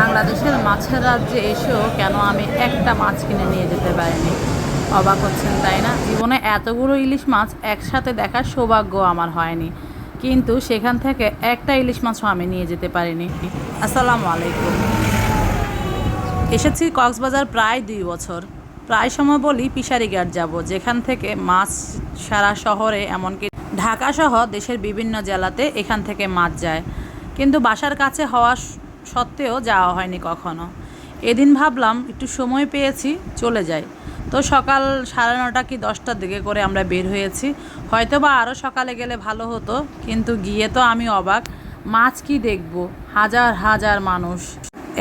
বাংলাদেশের মাছের রাজ্যে এসেও কেন আমি একটা মাছ কিনে নিয়ে যেতে পারিনি? অবাক হচ্ছেন, তাই না? জীবনে এতগুলো ইলিশ মাছ একসাথে দেখার সৌভাগ্য আমার হয়নি। কিন্তু সেখান থেকে একটা ইলিশ মাছও আমি নিয়ে যেতে পারিনি। আসসালামু আলাইকুম। এসেছি কক্সবাজার প্রায় দুই বছর। প্রায় সময় বলি পিসারি ঘাট যাব, যেখান থেকে মাছ সারা শহরে এমনকি ঢাকা সহ দেশের বিভিন্ন জেলাতে এখান থেকে মাছ যায়। কিন্তু বাসার কাছে হওয়া সত্ত্বেও যাওয়া হয়নি কখনো। এদিন ভাবলাম, একটু সময় পেয়েছি, চলে যাই। তো সকাল সাড়ে নটা কি দশটার দিকে করে আমরা বের হয়েছি। হয়তো বা আরও সকালে গেলে ভালো হতো, কিন্তু গিয়ে তো আমি অবাক। মাছ কি দেখব? হাজার হাজার মানুষ।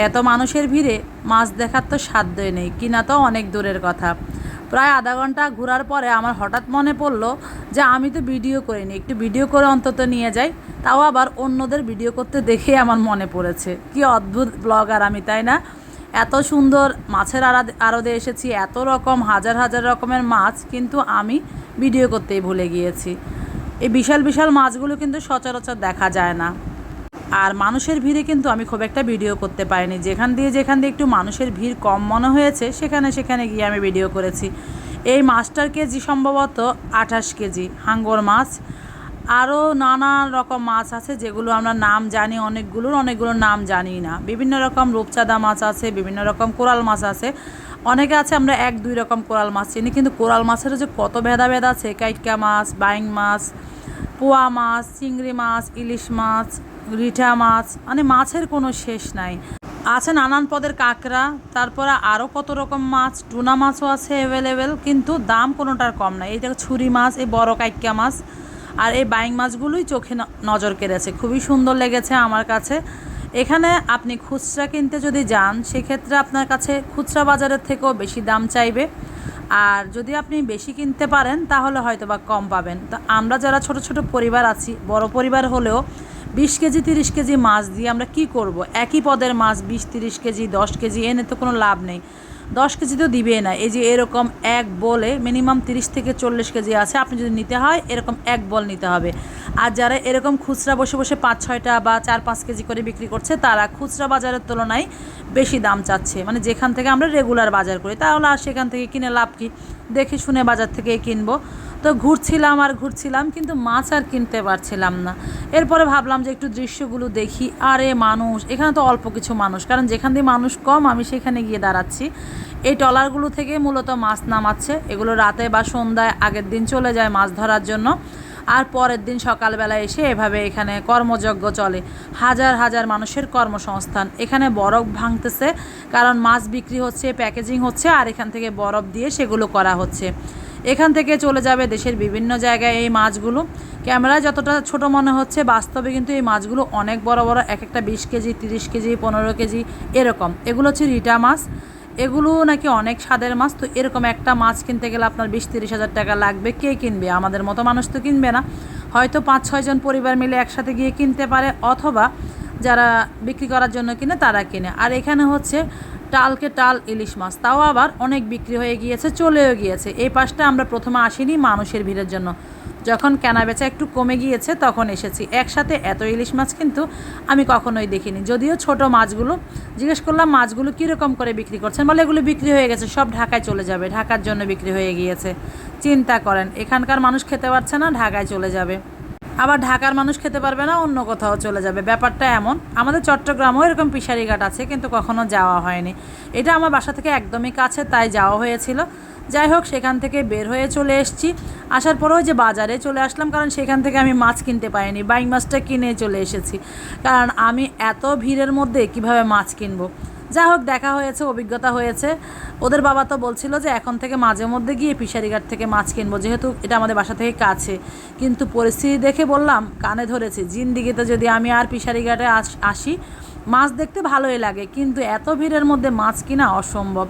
এত মানুষের ভিড়ে মাছ দেখার তো সাধ্যই নেই, কিনা তো অনেক দূরের কথা। প্রায় আধা ঘণ্টা ঘোরার পরে আমার হঠাৎ মনে পড়ল যে আমি তো ভিডিও করিনি, একটু ভিডিও করে অন্তত নিয়ে যাই। তাও আবার অন্যদের ভিডিও করতে দেখে আমার মনে পড়েছে। কি অদ্ভুত ব্লগার আমি, তাই না? এত সুন্দর মাছের আড়া- আড়দে এসেছি, এত রকম, হাজার হাজার রকমের মাছ কিন্তু আমি ভিডিও করতেই ভুলে গিয়েছি। এই বিশাল বিশাল মাছগুলো কিন্তু সচরাচর দেখা যায় না। আর মানুষের ভিড়ে কিন্তু আমি খুব একটা ভিডিও করতে পারিনি। যেখান দিয়ে যেখান দিয়ে একটু মানুষের ভিড় কম মনে হয়েছে, সেখানে সেখানে গিয়ে আমি ভিডিও করেছি। এই মাছটার কেজি সম্ভবত আঠাশ কেজি, হাঙ্গর মাছ। আরও নানা রকম মাছ আছে যেগুলো আমরা নাম জানি, অনেকগুলোর অনেকগুলোর নাম জানি না। বিভিন্ন রকম রূপচাঁদা মাছ আছে, বিভিন্ন রকম কোরাল মাছ আছে। অনেকে আছে আমরা এক, দুই রকম কোরাল মাছ চিনি, কিন্তু কোরাল মাছেরও যে কত ভেদাভেদ আছে। কাইটকা মাছ, বাইং মাছ, পোয়া মাছ, চিংড়ি মাছ, ইলিশ মাছ রিঠা মাছ মানে মাছের কোনো শেষ নাই। আছে নানান পদের কাঁকড়া, তারপরে আরও কত রকম মাছ, টুনা মাছও আছে অ্যাভেলেবেল কিন্তু দাম কোনোটার কম নাই। এই দেখো ছুরি মাছ, এই বড় কাইক্কা মাছ, আর এই বাইং মাছগুলোই চোখে নজর কেড়েছে। খুবই সুন্দর লেগেছে আমার কাছে। এখানে আপনি খুচরা কিনতে যদি যান, সেক্ষেত্রে আপনার কাছে খুচরা বাজারের থেকেও বেশি দাম চাইবে। আর যদি আপনি বেশি কিনতে পারেন, তাহলে হয়তো বা কম পাবেন। তো আমরা যারা ছোট ছোট পরিবার আছি, বড় পরিবার হলেও বিশ কেজি, তিরিশ কেজি মাছ দিয়ে আমরা কি করব? একই পদের মাছ বিশ, তিরিশ কেজি, দশ কেজি, এনে তো কোনো লাভ নেই। দশ কেজি তো দিবে না। এই যে এরকম এক বলে মিনিমাম তিরিশ থেকে চল্লিশ কেজি আছে, আপনি যদি নিতে হয়, এরকম এক বল নিতে হবে। আর যারা এরকম খুচরা বসে বসে পাঁচ, ছয়টা বা চার, পাঁচ কেজি করে বিক্রি করছে, তারা খুচরা বাজারের তুলনায় বেশি দাম চাচ্ছে। মানে যেখান থেকে আমরা রেগুলার বাজার করি, তাহলে আর সেখান থেকে কিনে লাভ কি? দেখে শুনে বাজার থেকে কিনবো। তো ঘুরছিলাম আর ঘুরছিলাম, কিন্তু মাছ আর কিনতে পারছিলাম না। এরপরে ভাবলাম যে একটু দৃশ্যগুলো দেখি। আরে মানুষ, এখানে তো অল্প কিছু মানুষ, কারণ যেখান দিয়ে মানুষ কম, আমি সেখানে গিয়ে দাঁড়াচ্ছি। এই টলারগুলো থেকে মূলত মাছ নামাচ্ছে। এগুলো রাতে বা সন্ধ্যায় আগের দিন চলে যায় মাছ ধরার জন্য। আর পরের দিন সকালবেলা এসে এভাবে এখানে কর্মযজ্ঞ চলে। হাজার হাজার মানুষের কর্মসংস্থান। এখানে বরফ ভাঙতেছে, কারণ মাছ বিক্রি হচ্ছে, প্যাকেজিং হচ্ছে, আর এখান থেকে বরফ দিয়ে সেগুলো করা হচ্ছে। এখান থেকে চলে যাবে দেশের বিভিন্ন জায়গায় এই মাছগুলো। ক্যামেরায় যতটা ছোট মনে হচ্ছে, বাস্তবে কিন্তু এই মাছগুলো অনেক বড় বড়, এক একটা বিশ কেজি, তিরিশ কেজি, পনেরো কেজি, এরকম। এগুলো হচ্ছে রিটা মাছ। এগুলো নাকি অনেক স্বাদের মাছ, তো এরকম একটা মাছ কিনতে গেলে আপনার বিশ তিরিশ হাজার টাকা লাগবে। কে কিনবে? আমাদের মতো মানুষ তো কিনবে না। হয়তো পাঁচ ছয়জন পরিবার মিলে একসাথে গিয়ে কিনতে পারে, অথবা যারা বিক্রি করার জন্য কিনে তারা কিনে। আর এখানে হচ্ছে টালকে টাল ইলিশ মাছ, তাও আবার অনেক বিক্রি হয়ে গিয়েছে, চলেও গিয়েছে। এই পাশটা আমরা প্রথমে আসিনি মানুষের ভিড়ের জন্য। যখন কেনা বেচা একটু কমে গিয়েছে, তখন এসেছি। একসাথে এত ইলিশ মাছ কিন্তু আমি কখনোই দেখিনি। যদিও ছোট মাছগুলো, জিজ্ঞেস করলাম, মাছগুলো কীরকম করে বিক্রি করছেন? বলে, এগুলো বিক্রি হয়ে গেছে, সব ঢাকায় চলে যাবে, ঢাকার জন্য বিক্রি হয়ে গিয়েছে। চিন্তা করেন, এখানকার মানুষ খেতে পারছে না, ঢাকায় চলে যাবে। আবার ঢাকার মানুষ খেতে পারবে না, অন্য কোথাও চলে যাবে। ব্যাপারটা এমন, আমাদের চট্টগ্রামেও এরকম পিসারি ঘাট আছে, কিন্তু কখনো যাওয়া হয়নি। এটা আমার বাসা থেকে একদমই কাছে, তাই যাওয়া হয়েছিল। যাই হোক, সেখান থেকে বের হয়ে চলে এসেছি। আসার পরেও যে বাজারে চলে আসলাম, কারণ সেখান থেকে আমি মাছ কিনতে পারিনি, বাইং মাছটা কিনে চলে এসেছি। কারণ আমি এত ভিড়ের মধ্যে কীভাবে মাছ কিনবো? যা হোক, দেখা হয়েছে, অভিজ্ঞতা হয়েছে। ওদের বাবা তো বলছিল যে, এখন থেকে মাঝে মধ্যে গিয়ে ফিশারিঘাট থেকে মাছ কিনবো, যেহেতু এটা আমাদের বাসা থেকে কাছে। কিন্তু পরিস্থিতি দেখে বললাম, কানে ধরেছি, জিন্দিগিতে যদি আমি আর আস- আসি, মাছ দেখতে ভালোই লাগে, কিন্তু এত ভিড়ের মধ্যে মাছ কিনা অসম্ভব।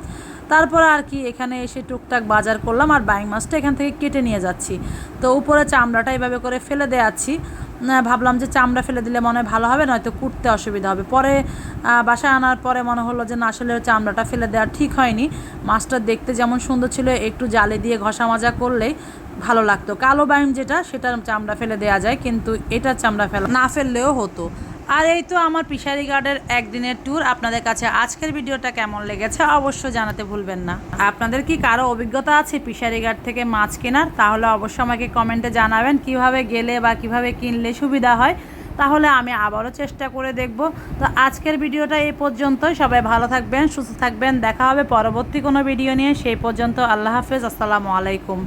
তারপর আর কি এখানে এসে টুকটাক বাজার করলাম আর বাইং মাছটা এখান থেকে কেটে নিয়ে যাচ্ছি। তো উপরে চামড়াটা এভাবে করে ফেলে দেয়াচ্ছি ভাবলাম যে চামড়া ফেলে দিলে মনে হয় ভালো হবে, নয়তো কুটতে অসুবিধা হবে। পরে বাসায় আনার পরে মনে হলো যে না, আসলে চামড়াটা ফেলে দেওয়া ঠিক হয়নি। মাছটা দেখতে যেমন সুন্দর ছিল, একটু জালে দিয়ে ঘষা মাজা করলেই ভালো লাগতো। কালো বাইম যেটা সেটার চামড়া ফেলে দেওয়া যায়, কিন্তু এটার চামড়া ফেলা না ফেললেও হতো। আর এই তো আমার পিসারি গার্ডের একদিনের ট্যুর আপনাদের কাছে আজকের ভিডিওটা কেমন লেগেছে অবশ্যই জানাতে ভুলবেন না। আপনাদের কি কারও অভিজ্ঞতা আছে পিসারি গার্ড থেকে মাছ কেনার? তাহলে অবশ্যই আমাকে কমেন্টে জানাবেন কীভাবে গেলে বা কীভাবে কিনলে সুবিধা হয়। তাহলে আমি আবারও চেষ্টা করে দেখব। তো আজকের ভিডিওটা এই পর্যন্তই। সবাই ভালো থাকবেন, সুস্থ থাকবেন। দেখা হবে পরবর্তী কোনো ভিডিও নিয়ে। সেই পর্যন্ত আল্লাহ হাফেজ। আসসালামু আলাইকুম।